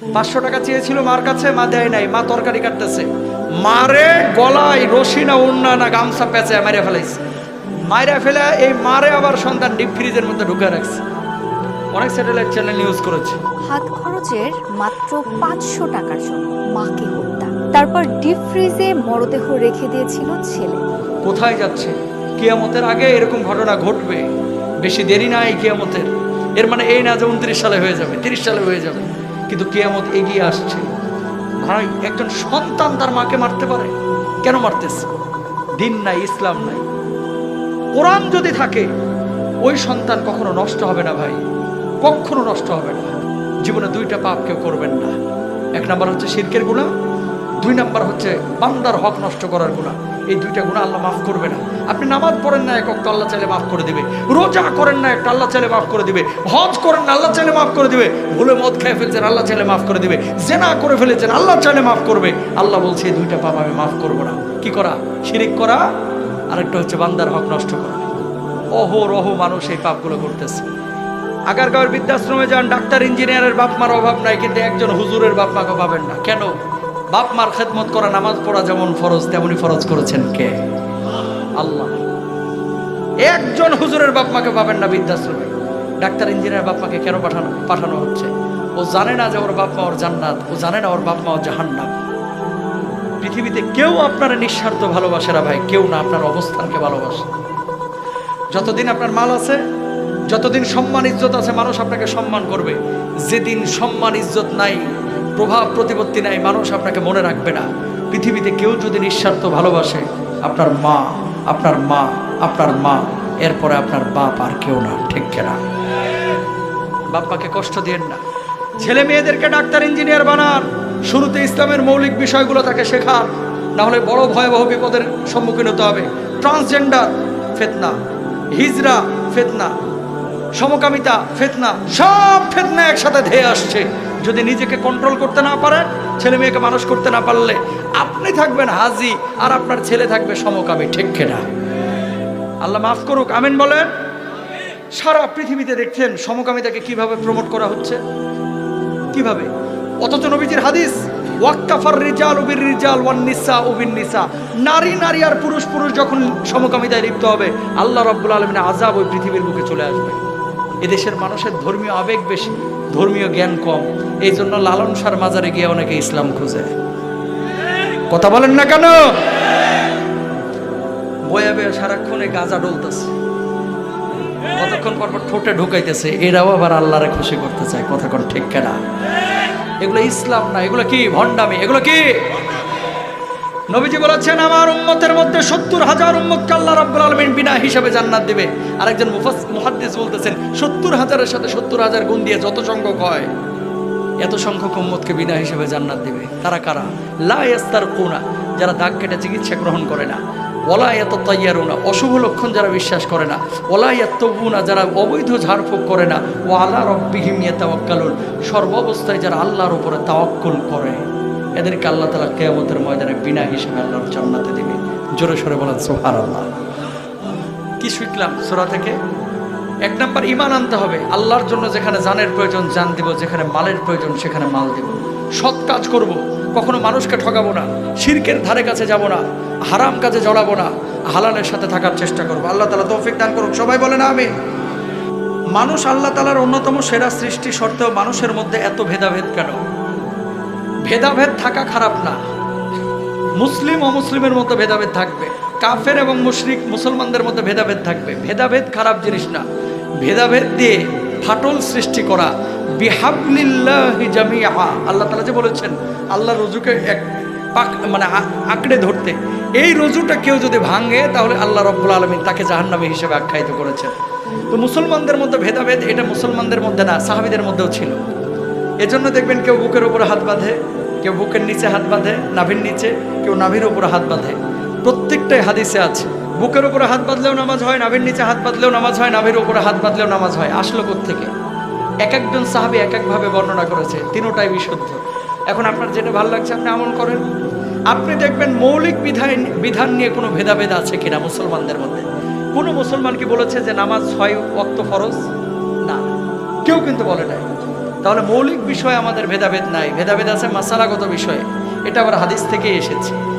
পাঁচশো টাকা চেয়েছিল মার কাছে মা দেয় নাই মা তরকারি কাটতেছে। মারে গলায় রশি না উন্না না গামছা পেঁচে মেরে ফেলাইছে। মায়েরা ফেলে এই মারে আবার সন্তান ডিপ ফ্রিজের মধ্যে ঢুকে রাখছে। অনেক স্যাটেলাইট চ্যানেল নিউজ করেছে। হাত খরচের মাত্র পাঁচশো টাকার জন্য মাকে হত্যা। তারপর ডিপ ফ্রিজে মরদেহ রেখে দিয়েছিল ছেলে। কোথায় যাচ্ছে? কিয়ামতের আগে এরকম ঘটনা ঘটবে। বেশি দেরি নাই কিয়ামতের। এর মানে এই না যে উনত্রিশ সালে হয়ে যাবে তিরিশ সালে হয়ে যাবে। কিন্তু কেয়ামত এগিয়ে আসছে। ভাই, একজন সন্তান তার মাকে মারতে পারে? কেন মারতেছে? দিন নাই, ইসলাম নাই। কোরআন যদি থাকে, ওই সন্তান কখনো নষ্ট হবে না ভাই। কখনো নষ্ট হবে না। জীবনে দুইটা পাপ কেউ করবেন না। এক নাম্বার হচ্ছে শিরকের গুণা দুই নাম্বার হচ্ছে বান্দার হক নষ্ট করার গুণা এই দুইটা গুণা আল্লাহ মাফ করবে না। আপনি নামাজ পড়েন না, এক অক্ত আল্লাহ চাইলে মাফ করে দিবে। রোজা করেন না, একটা আল্লাহ চাইলে মাফ করে দিবে। হজ করেন না, আল্লাহ চাইলে মাফ করে দিবে। ভুলে মদ খেয়ে ফেলছেন, আল্লাহ চাইলে মাফ করে দিবে। জেনা করে ফেলেছেন, আল্লাহ চাইলে মাফ করবে। আল্লাহ বলছে, এই দুইটা পাপ আমি মাফ করব না। কি করা? শিরিক করা? আরেকটা হচ্ছে, বান্দার হক নষ্ট করা। অহো রহ মানুষ এই পাপগুলো করতেছে। আগারগাঁওয়ের বৃদ্ধাশ্রমে যান, ডাক্তার, ইঞ্জিনিয়ারের বাপ মার অভাব নাই, কিন্তু একজন হুজুরের বাপ মাকে পাবেন না। কেন? বাপ মার খেদমত করা, নামাজ পড়া যেমন ফরজ, তেমনি ফরজ করেছেন কে? আল্লাহ। একজন হুজুরের বাপ মাকে পাবেন না বৃদ্ধাশ্রমে। ডাক্তার, ইঞ্জিনিয়ার বাপ মাকে কেন পাঠানো পাঠানো হচ্ছে? ও জানে না যে ওর বাপ মা ওর জান্নাত, ও জানে না ওর বাপ মা ওর জাহান্নাম। পৃথিবীতে কেউ আপনার নিঃস্বার্থ ভালোবাসে না ভাই, কেউ না আপনার অবস্থানকে ভালোবাসে। যতদিন আপনার মাল আছে, যতদিন সম্মান, ইজ্জত আছে, মানুষ আপনাকে সম্মান করবে। যেদিন সম্মান, ইজ্জত নাই প্রভাব, প্রতিপত্তি নাই, মানুষ আপনাকে মনে রাখবে না। পৃথিবীতে কেউ যদি নিঃস্বার্থ ভালোবাসে, আপনার মা আপনার মা আপনার মা, এরপরে আপনার বাপ আর কেউ না, ঠিক কেনা? বাপ্পাকে কষ্ট দিয়েন না। ছেলে মেয়েদেরকে ডাক্তার, ইঞ্জিনিয়ার বানান। শুরুতে ইসলামের মৌলিক বিষয়গুলো তাকে শেখান। না হলে বড় ভয়াবহ বিপদের সম্মুখীন হতে হবে। ট্রান্সজেন্ডার, ফেতনা। হিজরা, ফেতনা। সমকামিতা, ফেতনা। সব ফেতনা একসাথে ধেয়ে আসছে। যদি নিজেকে কন্ট্রোল করতে না পারেন ছেলে মেয়েকে মানুষ করতে না পারলে আপনি থাকবেন হাজি আর আপনার ছেলে থাকবে সমকামী, ঠিক কেনা? আল্লাহ মাফ করুক, আমিন বলেন? সারা পৃথিবীতে দেখছেন সমকামিতাকে কীভাবে প্রমোট করা হচ্ছে? কীভাবে? অথচ নবীজির হাদিস, ওয়াক্কাফার রিজাল উবির রিজাল ওয়ান নিসা উবিন নিসা নারী নারী আর পুরুষ পুরুষ যখন সমকামিতায় লিপ্ত হবে, আল্লাহ রব্বুল আলমিন আজাব ওই পৃথিবীর বুকে চলে আসবে। এদেশের মানুষের ধর্মীয় আবেগ বেশি, ধর্মীয় জ্ঞান কম। এই জন্য লালন সার মাজারে গিয়ে অনেকে ইসলাম খুঁজে। কথা বলেন না কেন? বয়া বয়া সারাক্ষণে গাঁজা ডলতেছে। কতক্ষণ পর পর ঠোঁটে ঢুকাইতেছে, এরাও আবার আল্লাহরে খুশি করতে চায়। কোন ঠিক কেনা? এগুলো ইসলাম না, এগুলো কি? ভণ্ডামি, এগুলো কি? নবীজি বলেছেন, আমার উম্মতের মধ্যে সত্তর হাজার উম্মতকে আল্লাহ রাব্বুল আলমিন বিনা হিসাবে জান্নাত দিবে। আরেকজন মুফাস, মুহাদ্দিস বলতেছেন, সত্তর হাজারের সাথে সত্তর হাজার গুণ দিয়ে যত সংখ্যক হয়, এত সংখ্যক উম্মতকে বিনা হিসাবে জান্নাত দিবে। তারা কারা? লা ইয়াস্তার কোনা যারা দাগ কেটে চিকিৎসা গ্রহণ করে না। ওলা এত তৈয়ারুনা অশুভ লক্ষণ যারা বিশ্বাস করে না। ওলা এত্তবুনা যারা অবৈধ ঝাড়ফুঁক করে না। ও আল্লাহ রব্বিহিম তাওয়াক্কালুন সর্বাবস্থায় যারা আল্লাহর উপরে তাওয়াক্কুল করে। এদেরকে আল্লাহ তালা কেয়ামতের ময়দানে বিনা হিসেবে আল্লাহর জান্নাতে দেবে। জোরে সরে বলেন সোহার আল্লাহ কি শিখলাম সোরা থেকে? এক নাম্বার ইমান আনতে হবে। আল্লাহর জন্য যেখানে জানের প্রয়োজন জান দিব, যেখানে মালের প্রয়োজন সেখানে মাল দিব। সৎ কাজ করব, কখনো মানুষকে ঠকাবো না, শিরকের ধারে কাছে যাব না, হারাম কাজে জড়াবো না, হালালের সাথে থাকার চেষ্টা করব। আল্লাহ তালা তৌফিক দান করুক, সবাই বলে না আমি মানুষ আল্লাহ তালার অন্যতম সেরা সৃষ্টি সত্ত্বেও মানুষের মধ্যে এত ভেদাভেদ কেন? ভেদাভেদ থাকা খারাপ না। মুসলিম ও মুসলিমের মধ্যে ভেদাভেদ থাকবে। কাফের এবং মুশরিক মুসলমানদের মধ্যে ভেদাভেদ থাকবে। ভেদাভেদ খারাপ জিনিস না। ভেদাভেদ দিয়ে ফাটল সৃষ্টি করা। বিহাবলিল্লাহি আল্লাহ তালা যে বলেছেন আল্লাহ রুজুকে এক পাক মানে আঁকড়ে ধরতে। এই রজুটা কেউ যদি ভাঙে, তাহলে আল্লাহ রব্বুল আলমিন তাকে জাহান্নামী হিসেবে আখ্যায়িত করেছেন। তো মুসলমানদের মধ্যে ভেদাভেদ, এটা মুসলমানদের মধ্যে না, সাহাবিদের মধ্যেও ছিল। এজন্য দেখবেন কেউ বুকের উপরে হাত বাঁধে, কেউ বুকের নিচে হাত বাঁধে, নাভির নিচে, কেউ নাভির উপরে হাত বাঁধে। প্রত্যেকটাই হাদিসে আছে। বুকের উপরে হাত বাঁধলেও নামাজ হয়, নাভির নিচে হাত বাঁধলেও নামাজ হয়, নাভির উপরে হাত বাঁধলেও নামাজ হয়। আসলো থেকে এক একজন সাহাবি এক একভাবে বর্ণনা করেছে, তিনোটাই বিশুদ্ধ। এখন আপনার যেটা ভালো লাগছে, আপনি আমল করেন। আপনি দেখবেন মৌলিক বিধান বিধান নিয়ে কোনো ভেদাভেদ আছে কিনা মুসলমানদের মধ্যে? কোনো মুসলমান কি বলেছে যে নামাজ ছয় অক্ত ফরজ? না। কেউ কিন্তু বলে নাই। তাহলে মৌলিক বিষয়ে আমাদের ভেদাভেদ নাই। ভেদাভেদ আছে মাসালাগত বিষয়ে। এটা আবার হাদিস থেকেই এসেছে।